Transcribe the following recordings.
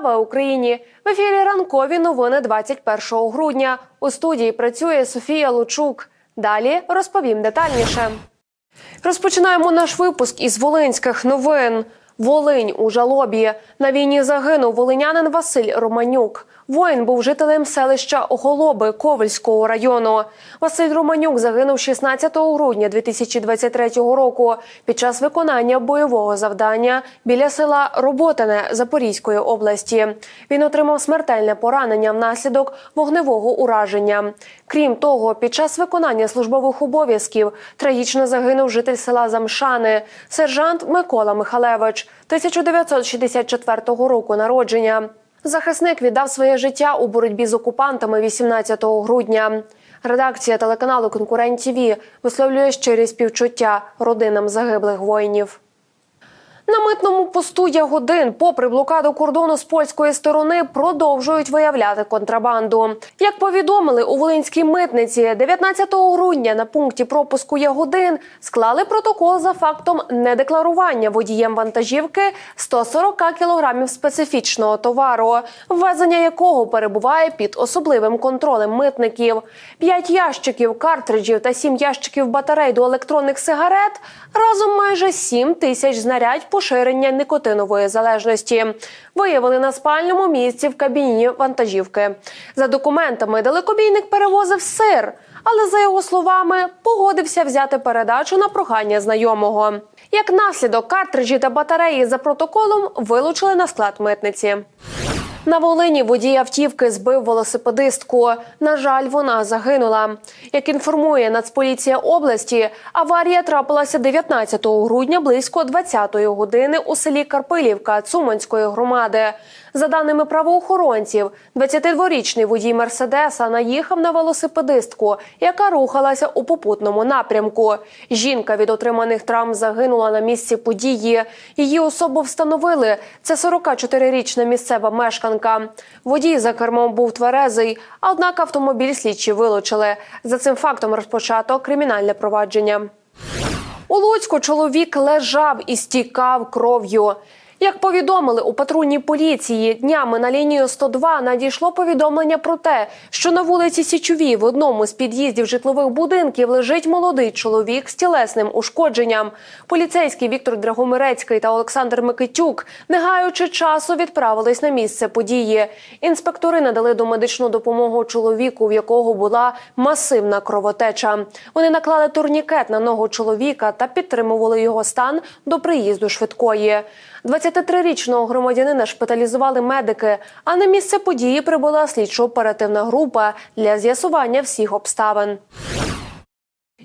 Слава Україні! В ефірі ранкові новини 21 грудня. У студії працює Софія Лучук. Далі розповім детальніше. Розпочинаємо наш випуск із волинських новин. Волинь у жалобі. На війні загинув волинянин Василь Романюк. Воїн був жителем селища Оголоби Ковальського району. Василь Романюк загинув 16 грудня 2023 року під час виконання бойового завдання біля села Роботине Запорізької області. Він отримав смертельне поранення внаслідок вогневого ураження. Крім того, під час виконання службових обов'язків трагічно загинув житель села Замшани, сержант Микола Михалевич, 1964 року народження. Захисник віддав своє життя у боротьбі з окупантами 18 грудня. Редакція телеканалу Конкурент ТІВІ» висловлює щирі співчуття родинам загиблих воїнів. На митному посту Ягодин, попри блокаду кордону з польської сторони, продовжують виявляти контрабанду. Як повідомили у Волинській митниці, 19 грудня на пункті пропуску Ягодин склали протокол за фактом недекларування водієм вантажівки 140 кілограмів специфічного товару, ввезення якого перебуває під особливим контролем митників. П'ять ящиків картриджів та сім ящиків батарей до електронних сигарет разом майже 7 тисяч знарядь поширення никотинової залежності. Виявили на спальному місці в кабіні вантажівки. За документами далекобійник перевозив сир, але за його словами погодився взяти передачу на прохання знайомого. Як наслідок, картриджі та батареї за протоколом вилучили на склад митниці. На Волині водій автівки збив велосипедистку. На жаль, вона загинула. Як інформує Нацполіція області, аварія трапилася 19 грудня близько 20-ї години у селі Карпилівка Цуманської громади. За даними правоохоронців, 22-річний водій Мерседеса наїхав на велосипедистку, яка рухалася у попутному напрямку. Жінка від отриманих травм загинула на місці події. Її особу встановили. Це 44-річна місцева мешканка. Водій за кермом був тверезий, однак автомобіль слідчі вилучили. За цим фактом розпочато кримінальне провадження. У Луцьку чоловік лежав і стікав кров'ю. Як повідомили у патрульній поліції, днями на лінію 102 надійшло повідомлення про те, що на вулиці Січовій в одному з під'їздів житлових будинків лежить молодий чоловік з тілесним ушкодженням. Поліцейський Віктор Драгомирецький та Олександр Микитюк, не гаючи часу, відправились на місце події. Інспектори надали домедичну допомогу чоловіку, в якого була масивна кровотеча. Вони наклали турнікет на ногу чоловіка та підтримували його стан до приїзду швидкої. 23-річного громадянина шпиталізували медики, а на місце події прибула слідчо-оперативна група для з'ясування всіх обставин.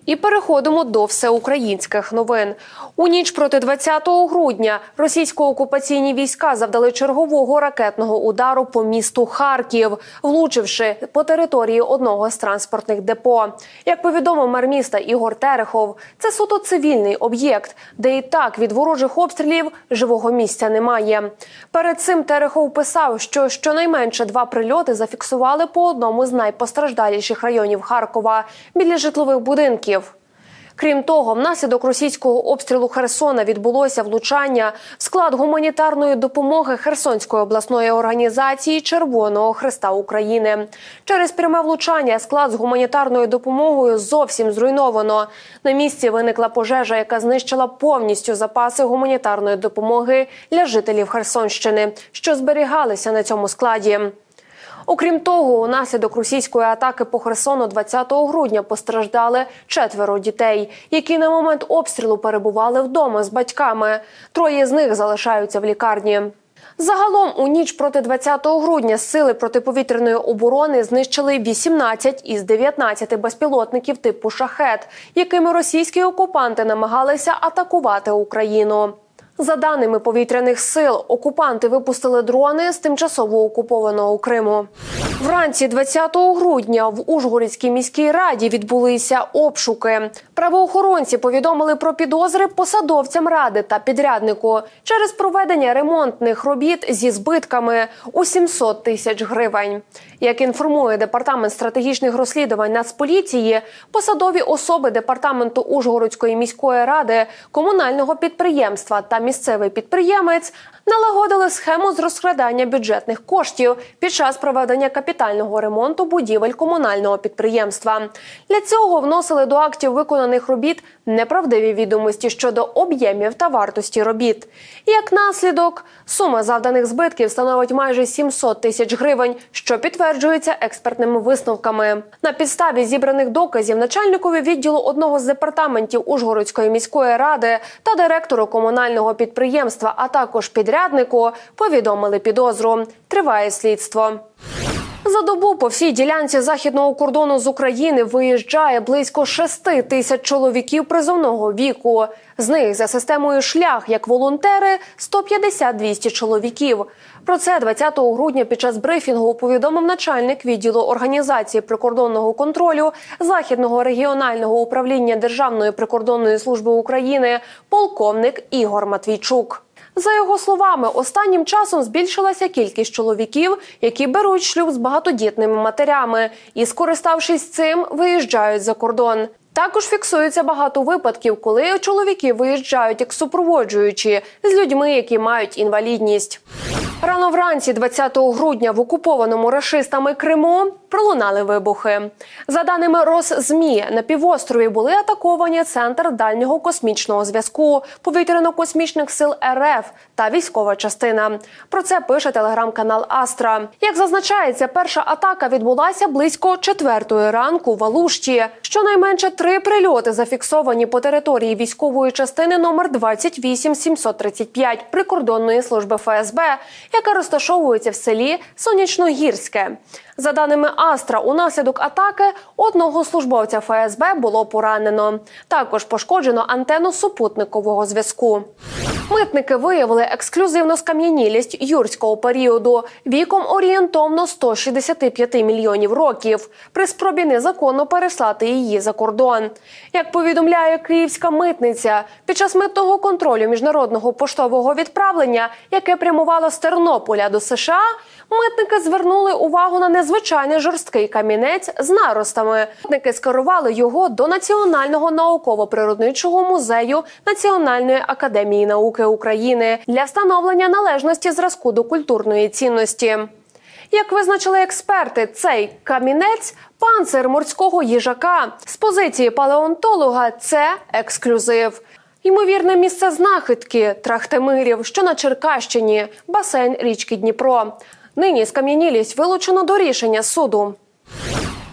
І переходимо до всеукраїнських новин. У ніч проти 20 грудня російсько-окупаційні війська завдали чергового ракетного удару по місту Харків, влучивши по території одного з транспортних депо. Як повідомив мер міста Ігор Терехов, це суто цивільний об'єкт, де і так від ворожих обстрілів живого місця немає. Перед цим Терехов писав, що щонайменше два прильоти зафіксували по одному з найпостраждаліших районів Харкова біля житлових будинків. Крім того, внаслідок російського обстрілу Херсона відбулося влучання в склад гуманітарної допомоги Херсонської обласної організації Червоного Христа України. Через пряме влучання склад з гуманітарною допомогою зовсім зруйновано. На місці виникла пожежа, яка знищила повністю запаси гуманітарної допомоги для жителів Херсонщини, що зберігалися на цьому складі. Окрім того, унаслідок російської атаки по Херсону 20 грудня постраждали четверо дітей, які на момент обстрілу перебували вдома з батьками. Троє з них залишаються в лікарні. Загалом у ніч проти 20 грудня сили протиповітряної оборони знищили 18 із 19 безпілотників типу шахет, якими російські окупанти намагалися атакувати Україну. За даними повітряних сил, окупанти випустили дрони з тимчасово окупованого Криму. Вранці 20 грудня в Ужгородській міській раді відбулися обшуки. Правоохоронці повідомили про підозри посадовцям ради та підряднику через проведення ремонтних робіт зі збитками у 700 тисяч гривень. Як інформує департамент стратегічних розслідувань Нацполіції, посадові особи департаменту Ужгородської міської ради, комунального підприємства та місцевий підприємець налагодили схему з розкрадання бюджетних коштів під час проведення капітального ремонту будівель комунального підприємства. Для цього вносили до актів виконаних робіт неправдиві відомості щодо об'ємів та вартості робіт. Як наслідок, сума завданих збитків становить майже 700 тисяч гривень, що підтверджується експертними висновками. На підставі зібраних доказів начальникові відділу одного з департаментів Ужгородської міської ради та директору комунального підприємства, а також підряднику, повідомили підозру. Триває слідство. За добу по всій ділянці західного кордону з України виїжджає близько 6 тисяч чоловіків призовного віку. З них за системою шлях як волонтери 150-200 чоловіків. Про це 20 грудня під час брифінгу повідомив начальник відділу організації прикордонного контролю західного регіонального управління Державної прикордонної служби України полковник Ігор Матвійчук. За його словами, останнім часом збільшилася кількість чоловіків, які беруть шлюб з багатодітними матерями і, скориставшись цим, виїжджають за кордон. Також фіксується багато випадків, коли чоловіки виїжджають як супроводжуючі з людьми, які мають інвалідність. Рано вранці, 20 грудня, в окупованому рашистами Криму пролунали вибухи. За даними Росзмі, на півострові були атаковані центр дальнього космічного зв'язку, повітряно-космічних сил РФ та військова частина. Про це пише телеграм-канал Астра. Як зазначається, перша атака відбулася близько четвертої ранку в Алушті. Щонайменше три прильоти зафіксовані по території військової частини номер 28735 прикордонної служби ФСБ, яка розташовується в селі Сонячногірське. За даними Астра, унаслідок атаки одного службовця ФСБ було поранено. Також пошкоджено антенну супутникового зв'язку. Митники виявили ексклюзивну скам'янілість юрського періоду віком орієнтовно 165 мільйонів років при спробі незаконно переслати її за кордон. Як повідомляє київська митниця, під час митного контролю міжнародного поштового відправлення, яке прямувало з Тернополя до США, митники звернули увагу на незвичайний жорсткий камінець з наростами. Митники скерували його до Національного науково-природничого музею Національної академії науки України для встановлення належності зразку до культурної цінності. Як визначили експерти, цей камінець панцир морського їжака. З позиції палеонтолога це ексклюзив. Ймовірне місце знахідки Трахтимирів, що на Черкащині, басейн річки Дніпро. Нині скам'янілість вилучено до рішення суду.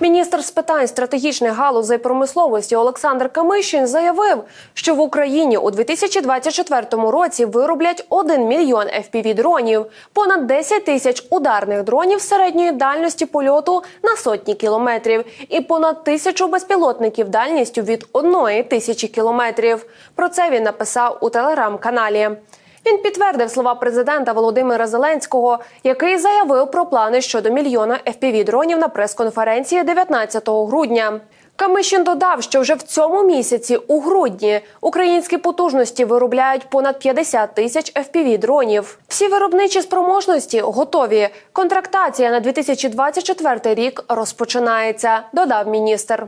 Міністр з питань стратегічних галузей промисловості Олександр Камишин заявив, що в Україні у 2024 році вироблять 1 мільйон fpv дронів, понад 10 тисяч ударних дронів середньої дальності польоту на сотні кілометрів і понад тисячу безпілотників дальністю від 1 тисячі кілометрів. Про це він написав у телеграм-каналі. Він підтвердив слова президента Володимира Зеленського, який заявив про плани щодо мільйона fpv дронів на прес-конференції 19 грудня. Камишин додав, що вже в цьому місяці, у грудні, українські потужності виробляють понад 50 тисяч fpv дронів. Всі виробничі спроможності готові. Контрактація на 2024 рік розпочинається, додав міністр.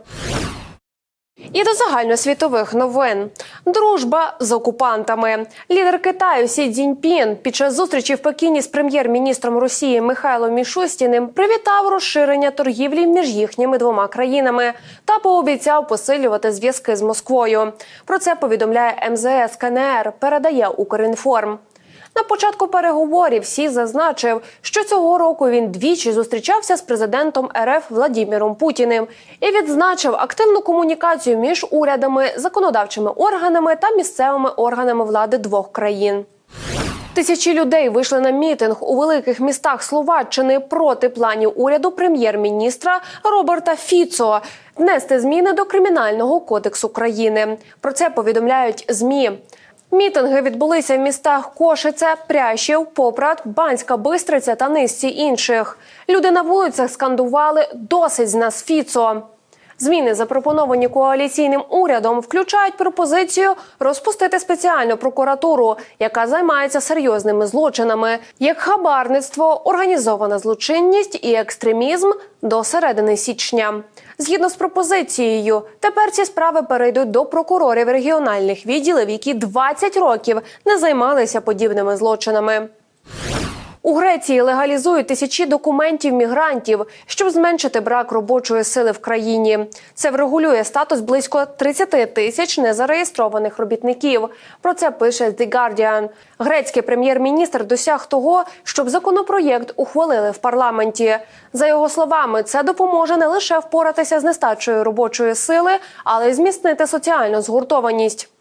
І до загальносвітових новин дружба з окупантами. Лідер Китаю Сі Цзіньпін під час зустрічі в Пекіні з прем'єр-міністром Росії Михайлом Мішустіним привітав розширення торгівлі між їхніми двома країнами та пообіцяв посилювати зв'язки з Москвою. Про це повідомляє МЗС КНР. Передає Укрінформ. На початку переговорів Сі зазначив, що цього року він двічі зустрічався з президентом РФ Владіміром Путіним і відзначив активну комунікацію між урядами, законодавчими органами та місцевими органами влади двох країн. Тисячі людей вийшли на мітинг у великих містах Словаччини проти планів уряду прем'єр-міністра Роберта Фіцо внести зміни до кримінального кодексу країни. Про це повідомляють змі. Мітинги відбулися в містах Кошице, Прящів, Попрат, Банська Бистриця та низці інших. Люди на вулицях скандували Досить з нас Фіцо. Зміни, запропоновані коаліційним урядом, включають пропозицію розпустити спеціальну прокуратуру, яка займається серйозними злочинами, як хабарництво, організована злочинність і екстремізм до середини січня. Згідно з пропозицією, тепер ці справи перейдуть до прокурорів регіональних відділів, які 20 років не займалися подібними злочинами. У Греції легалізують тисячі документів мігрантів, щоб зменшити брак робочої сили в країні. Це врегулює статус близько 30 тисяч незареєстрованих робітників. Про це пише The Guardian. Грецький прем'єр-міністр досяг того, щоб законопроєкт ухвалили в парламенті. За його словами, це допоможе не лише впоратися з нестачею робочої сили, але й зміцнити соціальну згуртованість.